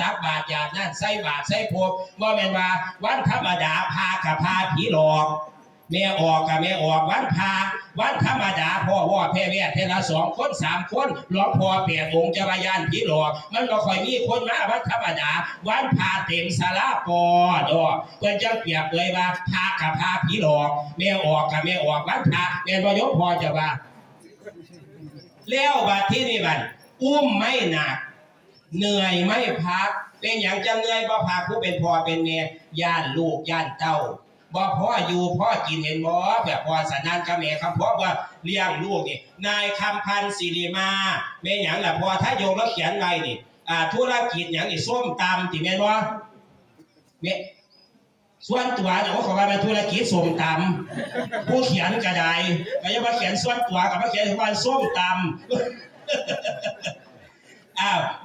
ตักบาตรยานั่นใส่บาตรใส่พวกบ่แม่นว่าวันธรรมดาพากับพาผีหลอกแม่ออกกับแม่ออกวันพาวันธรรมดาพ่อว่าแพ่แม่เทละสองคนสามคนหลวงพ่อเปียองค์จะมายานผีหลอกมันก็คอยมีคนมาวันธรรมดา วันพาเต็มสาราปอดอกเพื่อนจะเปียบเลยว่าพากับพาผีหลอกแม่ออกกับแม่ออกวันพาแม่นบ่ยกพอจะว่าแล้วบัดที่นี่บัดอุ้มไม่หนัก เหนื่อยไม่พัก เป็นอย่างจะเหนื่อยบ่พักผู้เป็นพ่อเป็นแม่ย่านลูกย่านเต้าบ่พ่ออยู่พ่อกินเห็นบ่แบบพ่อสนานกับแม่ครับพราะว่าเลี้ยงลูกนี่นายคำพันธ์ศิริมาแม่หยังล่ะพ่อถ้าโยงแล้วเขียนไว้นี่อ่าธุรกิจหยังนี่ส้มตำติแม่นบ่แม่ส่วนตัวเนี่ยว่าขาว่าเป็นธุรกิจส้มตำผู้เขียนก็ได้ก็ยังมาเขียนส่วนตัวกับมาเขียนว่าส้มตำ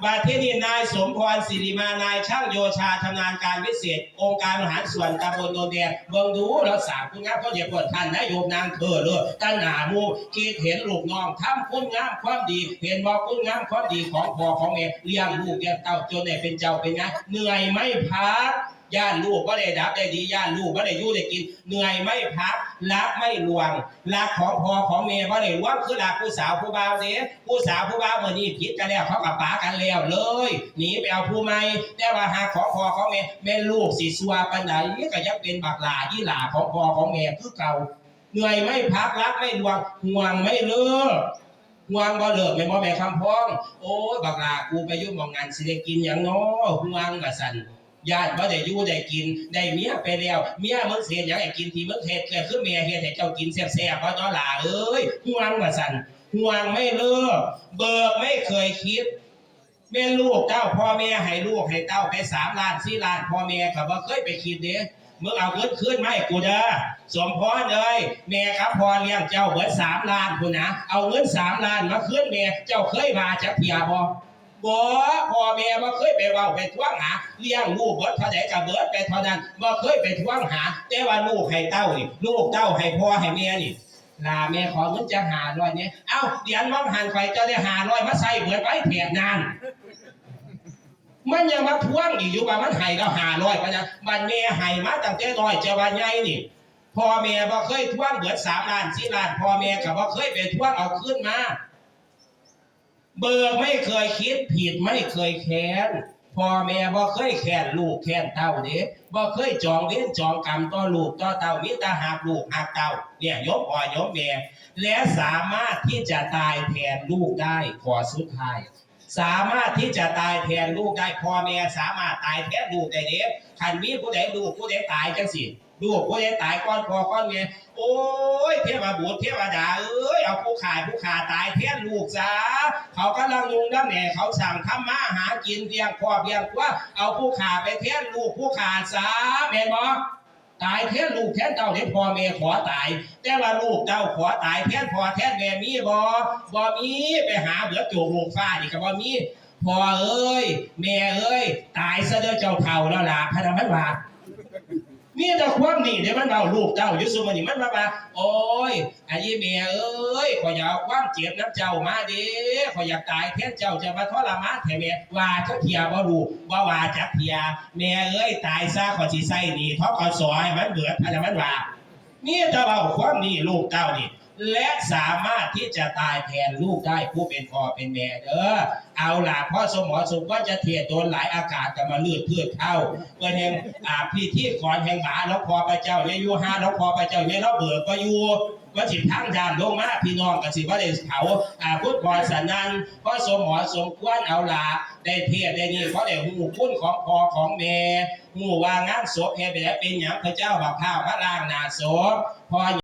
บาวมาที่นี่นายสมพรศิริมานายช่างโยชาชำนาญการพิเศษ องค์การมหารส่วนตำบลโนนแดงเบิ่งดูรักษาคุณงามเขาเรียกว่าท่านนายโยมนางเธอเลยตั้งหนามูคิดเห็นลูกน้องทำคุณงามความดี เห็นบอกคุณงามความดีของพ่อของแม่เลี้ยงลูกเลี้ยงเต้าจนได้เป็นเจ้าเป็นไงเหนื่อยไม่พัก ย่านลูกก็ได้ดับได้ดีย่านลูกก็ได้ยู่ได้กิน เหนื่อยไม่พักรักไม่ลวงรักของพอของแม่ก็ได้ลวงคือรักผู้สาวผู้บ่าวเด้ผู้สาวผู้บ่าวเมื่อนี้ผิดกันแล้วเขากับป๋ากันแล้วเลยหนีไปเอาผู้ใหม่แต่ว่าหาของพอของแม่แม่ลูกสิสัวปันไหนก็ยังเป็นบักหลายี่หลาของพอของแม่คือเก่าเหนื่อยไม่พักรักไม่ลวงห่วงไม่เลิกห่วงบ่เลิกแม่บ่แม่คำพ้อง โอ้ยบักหลากูไปยุ่งมองงานสิได้กินหยังน้อห่วงว่าซั่น ญาติบ่ได้อยู่ได้กินได้เมียไปแล้ว เมียมึงเสียหยังให้กินที่มึงเฮ็ดแค่คือแม่เฮ็ดให้เจ้ากินแซ่บๆบ่ต้อหล่าเอ้ยห่วงว่าซั่นห่วงไม่เลิกเบิกไม่เคยคิดแม่ลูกเต้าพ่อแม่ให้ลูกให้เต้าไปสามล้านสี่ล้านพ่อแม่ก็บ่เคยไปคิดเด้มึงเอาเงินคืนมาให้กูเด้อสมพรเลยแม่ครับพ่อเลี้ยงเจ้าเบิดสามล้านพุ่นนะเอาเงินสามล้านมาคืนแม่เจ้าเคยมาจักเที่ยบ่ บ่พ่อแม่บ่เคยไปเว้าไปทวงหาเลี้ยงลูกเบิดเท่าใดก็เบิดไปเท่านั้นบ่เคยไปทวงหา แต่ว่าลูกให้เต้านี่ลูกเต้าให้พ่อให้แม่นี่ลาแม่ขอเงินจะหาร้อยเนี่ยเอ้าเดี๋ยวมองหันไปจ้าได้หาร้อยมาใส่เบิดไว้แถบนานมันยังมาทวงอีกอยู่ว่ามันให้เราหาร้อยปะนะมันแม่ให้มาตั้งแต่น้อยเจ้าว่าใหญ่นี่พ่อแม่บ่เคยทวงเบิดสามล้านสี่ล้านพ่อแม่ก็บ่เคยไปทวงเอาคืนมา เบิกไม่เคยคิดผิดไม่เคยแค้นพ่อแม่บ่เคยแค้นลูกแค้นเต้าเด้บ่เคยจองเว้นจองกรรมต่อลูกต่อเต้ามีแต่หักลูกหักเต้าเนี่ยยกพ่อยกแม่และสามารถที่จะตายแทนลูกได้ขอสุดท้ายสามารถที่จะตายแทนลูกได้พ่อแม่สามารถตายแทนลูกได้เด้คันมีผู้ใดลูกผู้ใดตายจังสิลูกผู้ใดตายก่อนพ่อก่อนแม่โอ้ยเทวบุตรเทวดาเอ้ย เอาผู้ขาดผู้ขาตายแทนลูกซะเขากำลังยุงน้ำแหน่เขาสั่งทำมาหากินเพียงพอเพียงว่าเอาผู้ขาไปแทนลูกผู้ขาซะแม่นบ่ตายแทนลูกแทนเจ้าเดี๋ยวพ่อแม่ขอตาย แต่ว่าลูกเจ้าขอตายแทนพ่อแทนแม่มีบ่บ่มีไปหาเบือโจกลูกฟ้านี่ก็บ่มีพ่อเอ้ยแม่เอ้ยตายซะเด้อเจ้าเฒ่าแล้วล่ะพระธรรมว่า มีแต่ความนี่เดี๋ยวมันเอาลูกเจ้ายู่ซุมื้อนี้มันมาว่าโอ้ยอันนี้แม่เอ้ยขอยอยากเอาความเจ็บน้ำเจ้ามาเด้ขอยอยากตายแทนเจ้าจะมาทรมานแทนแม่ว่าเจ้าเทียบ่รู้บ่ว่าจักเทียแม่เอ้ยตายซะขอยสิใส่นี่เพราะขอสอยมันเบื่ออะไรรมว่านี่ตะเราความนี่ลูกเจ้านี่ และสามารถที่จะตายแทนลูกได้ผู้เป็นพ่อเป็นแม่เด้อเอาล่ะพ่อสมอสุขว่าจะเทียโดนหลายอากาศกันมาลืดเพืชเข้าเปิดแห่งอ่าพี่ที่ขอนแห่งหมาแล้วพอพระเจ้าเนี่ยอยู่ห้าแล้วพอพระเจ้าเนี่ยเราเบิกก็อยู่ว่าสิทั้งยานลงมาพี่น้องกันสิว่าได้เขาอาพุทธพรสันนันพ่อสมหอสมควรเอาล่ะได้เทียได้นี่เพราะได้หูคุณของพอของแม่หูว่างานศพเฮ็ดไปแล้วเป็นหยังพระเจ้าบักข้าวพระล่างนาศพพอ